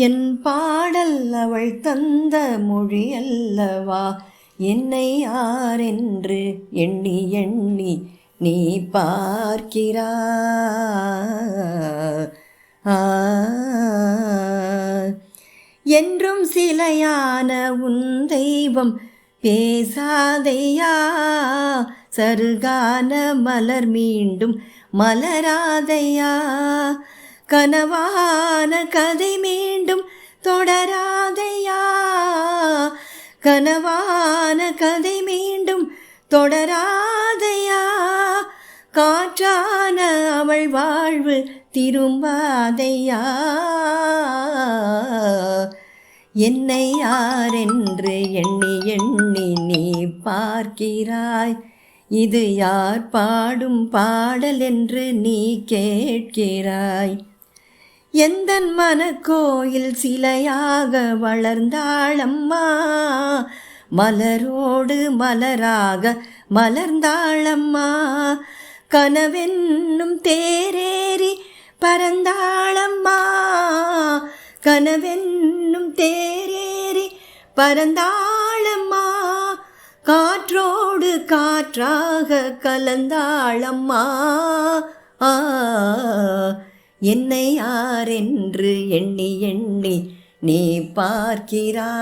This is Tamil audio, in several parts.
என் பாடல் அவள் தந்த மொழி அல்லவா? என்னை யாரென்று எண்ணி எண்ணி நீ பார்க்கிறா என்றும் சிலையான உன் தெய்வம் பேசாதையா? சருகான மலர் மீண்டும் மலராதையா? கனவான கதை மீ தொடராதையா? கனவான கதை மீண்டும் தொடராதையா? காற்றான அவள் வாழ்வு திரும்பாதையா? என்னை யாரென்று எண்ணி எண்ணி நீ பார்க்கிறாய்? இது யார் பாடும் பாடல் என்று நீ கேட்கிறாய்? எந்தன் மனக்கோயில் சிலையாக வளர்ந்தாளம்மா? மலரோடு மலராக மலர்ந்தாளம்மா? கனவென்னும் தேரேறி பரந்தாளம்மா கனவென்னும் தேரேறி பரந்தாளம்மா காற்றோடு காற்றாக கலந்தாளம்மா? ஆ என்னை யாரென்று எண்ணி எண்ணி நீ பார்க்கிறா.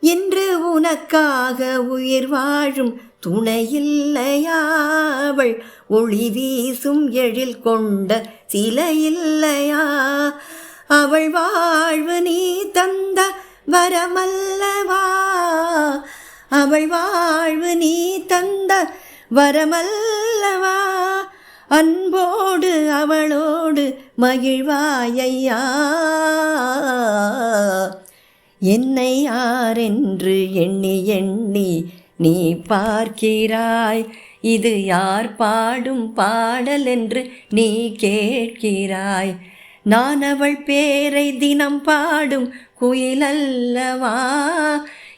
என்று உனக்காக உயிர் வாழும் துணையில்லையாவள். ஒளி வீசும் எழில் கொண்ட சிலையில்லையா. அவள் வாழ்வு நீ தந்த வரமல்லவா. அவள் வாழ்வு நீ தந்த வரமல்லவா? அன்போடு அவளோடு மகிழ்வாயையா என்னை யாரென்று எண்ணி எண்ணி நீ பார்க்கிறாய்? இது யார் பாடும் பாடல் என்று நீ கேட்கிறாய்? நான் அவள் பேரை தினம் பாடும் குயிலல்லவா?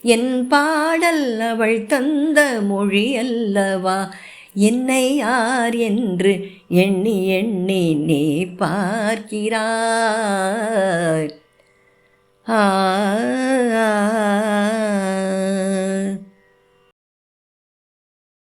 என் பாடல் அவள் தந்த மொழி அல்லவா? என்னை யார் என்று எண்ணி எண்ணி நீ பார்க்கிறாய். ஆ